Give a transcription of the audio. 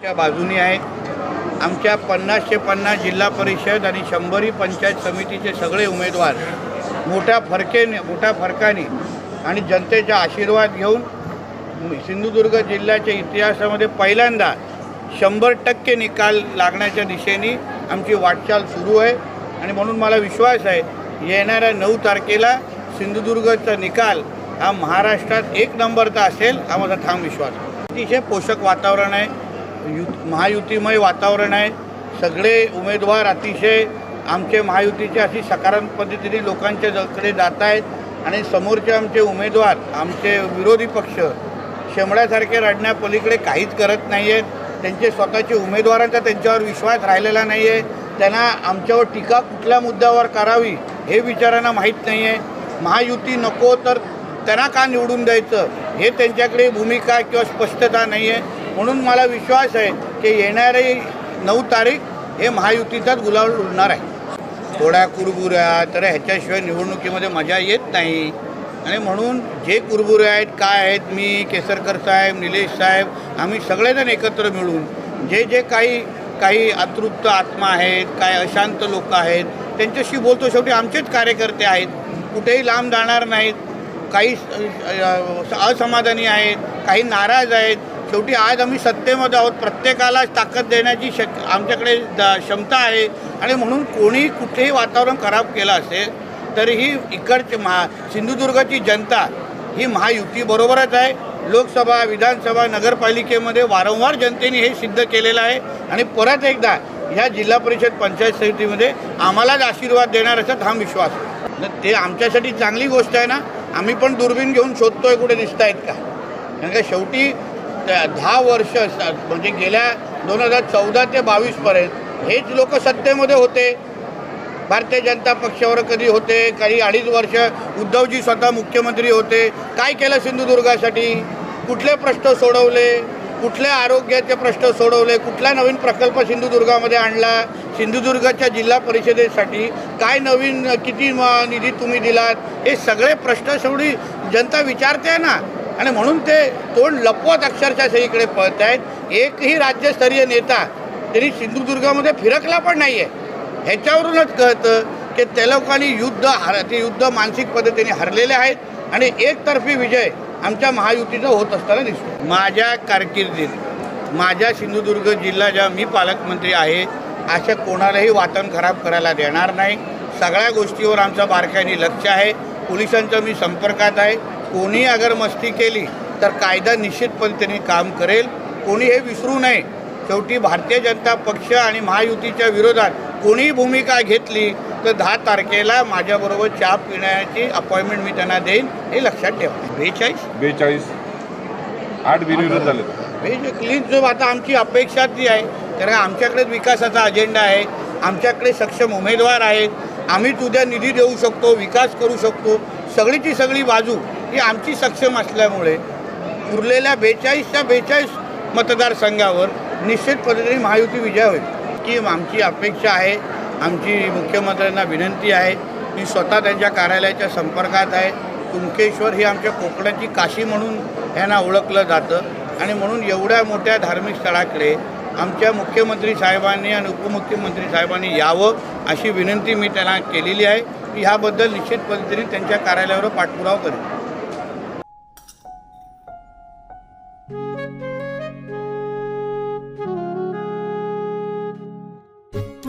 च्या बाजूनी आहेत आमच्या पन्नासशे पन्नास जिल्हा परिषद आणि शंभरी पंचायत समितीचे सगळे उमेदवार मोठ्या फरकेने मोठ्या फरकाने आणि जनतेचा आशीर्वाद घेऊन सिंधुदुर्ग जिल्ह्याच्या इतिहासामध्ये पहिल्यांदा शंभर टक्के निकाल लागण्याच्या दिशेने आमची वाटचाल सुरू आहे. आणि म्हणून मला विश्वास आहे येणाऱ्या नऊ तारखेला सिंधुदुर्गचा निकाल हा महाराष्ट्रात एक नंबरचा असेल हा माझा ठाम विश्वास अतिशय पोषक वातावरण आहे. यु महायुतीमय वातावरण आहे. सगळे उमेदवार अतिशय आमचे महायुतीचे अशी सकारात्मक पद्धतीने लोकांच्या जकडे जात आहेत. आणि समोरचे आमचे उमेदवार आमचे विरोधी पक्ष शेमड्यासारखे रडण्यापलीकडे काहीच करत नाही आहेत त्यांचे स्वतःचे उमेदवारांचा त्यांच्यावर विश्वास राहिलेला नाही आहे त्यांना आमच्यावर टीका कुठल्या मुद्द्यावर करावी हे विचारांना माहीत नाही आहे महायुती नको तर त्यांना का निवडून द्यायचं? हे त्यांच्याकडे भूमिका किंवा स्पष्टता नाही आहे म्हणून मला विश्वास आहे की येणारी नऊ तारीख हे महायुतीचाच गुलाल उडणार आहे. थोड्या कुरबुऱ्या तर ह्याच्याशिवाय निवडणुकीमध्ये मजा येत नाही. आणि म्हणून जे कुरबुरे आहेत काय आहेत मी केसरकर साहेब निलेश साहेब आम्ही सगळेजण एकत्र मिळून जे जे काही काही अतृप्त आत्मा आहेत काय अशांत लोक आहेत त्यांच्याशी बोलतो. शेवटी आमचेच कार्यकर्ते आहेत. कुठेही लांब जाणार नाहीत. काही असमाधानी आहेत काही नाराज आहेत. शेवटी आज आम्ही सत्तेमध्ये आहोत. प्रत्येकाला ताकद देण्याची शक आमच्याकडे द- क्षमता आहे. आणि म्हणून कोणी कुठेही वातावरण खराब केलं असेल तरीही इकडचे महा सिंधुदुर्गाची जनता ही महायुतीबरोबरच आहे. लोकसभा विधानसभा नगरपालिकेमध्ये वारंवार जनतेने हे सिद्ध केलेलं आहे. आणि परत एकदा ह्या जिल्हा परिषद पंचायत समितीमध्ये आम्हालाच आशीर्वाद देणार असत हा विश्वास. आहे. ते आमच्यासाठी चांगली गोष्ट आहे ना. आम्ही पण दुर्बीण घेऊन शोधतोय कुठे दिसत आहेत का? कारण का शेवटी दहा वर्ष म्हणजे गेल्या दोन हजार चौदा ते बावीसपर्यंत हेच लोक सत्तेमध्ये होते. भारतीय जनता पक्षावर कधी होते काही अडीच वर्ष उद्धवजी स्वतः मुख्यमंत्री होते. काय केलं सिंधुदुर्गासाठी? कुठले प्रश्न सोडवले? कुठले आरोग्याचे प्रश्न सोडवले? कुठला नवीन प्रकल्प सिंधुदुर्गामध्ये आणला? सिंधुदुर्गाच्या जिल्हा परिषदेसाठी काय नवीन किती निधी तुम्ही दिलात? हे सगळे प्रश्न शेवटी जनता विचारते ना. आणि म्हणून ते तोंड लपवत अक्षरशः सगळीकडे पळत आहेत. एकही राज्यस्तरीय नेता त्यांनी सिंधुदुर्गामध्ये फिरकला पण नाही आहे ह्याच्यावरूनच कळतं की त्या लोकांनी युद्ध हर ते युद्ध मानसिक पद्धतीने हरलेले आहेत आणि एकतर्फी विजय आमच्या महायुतीचा होत असताना दिसतो माझ्या कारकिर्दीत माझ्या सिंधुदुर्ग जिल्हा ज्या मी पालकमंत्री आहे अशा कोणालाही वातावरण खराब करायला देणार नाही. सगळ्या गोष्टीवर आमचं बारकाईने लक्ष आहे. पोलिसांचा मी संपर्कात आहे. कोणी अगर मस्ती केली तर कायदा निश्चित पद्धतीने काम करेल. कोणी हे विसरू नये. शेवटी भारतीय जनता पक्ष आणि महायुतीच्या विरोधात कोणीही भूमिका घेतली तर दहा तारखेला माझ्याबरोबर चहा पिण्याची अपॉइंटमेंट मी त्यांना देईन हे लक्षात ठेवा. बेचाळीस? बेचाळीस. आठ बिनविरोध झाले. जे क्लीन जो आता आमची अपेक्षा ती आहे. कारण आमच्याकडे विकासाचा अजेंडा आहे. आमच्याकडे सक्षम उमेदवार आहेत. आम्हीच उद्या निधी देऊ शकतो विकास करू शकतो. सगळीची सगळी बाजू ही आमची सक्षम असल्यामुळे उरलेल्या बेचाळीसच्या बेचाळीस मतदारसंघावर निश्चित पद्धतीने महायुती विजय होईल. की आमची अपेक्षा आहे आमची मुख्यमंत्र्यांना विनंती आहे मी स्वतः त्यांच्या कार्यालयाच्या संपर्कात आहे. कुणकेश्वर ही आमच्या कोकणाची काशी म्हणून यांना ओळखलं जातं आणि म्हणून एवढ्या मोठ्या धार्मिक स्थळाकडे आमच्या मुख्यमंत्री साहेबांनी आणि उपमुख्यमंत्री साहेबांनी यावं अशी विनंती मी त्यांना केलेली आहे. की ह्याबद्दल निश्चित पद्धतीने त्यांच्या कार्यालयावर पाठपुरावा करेन.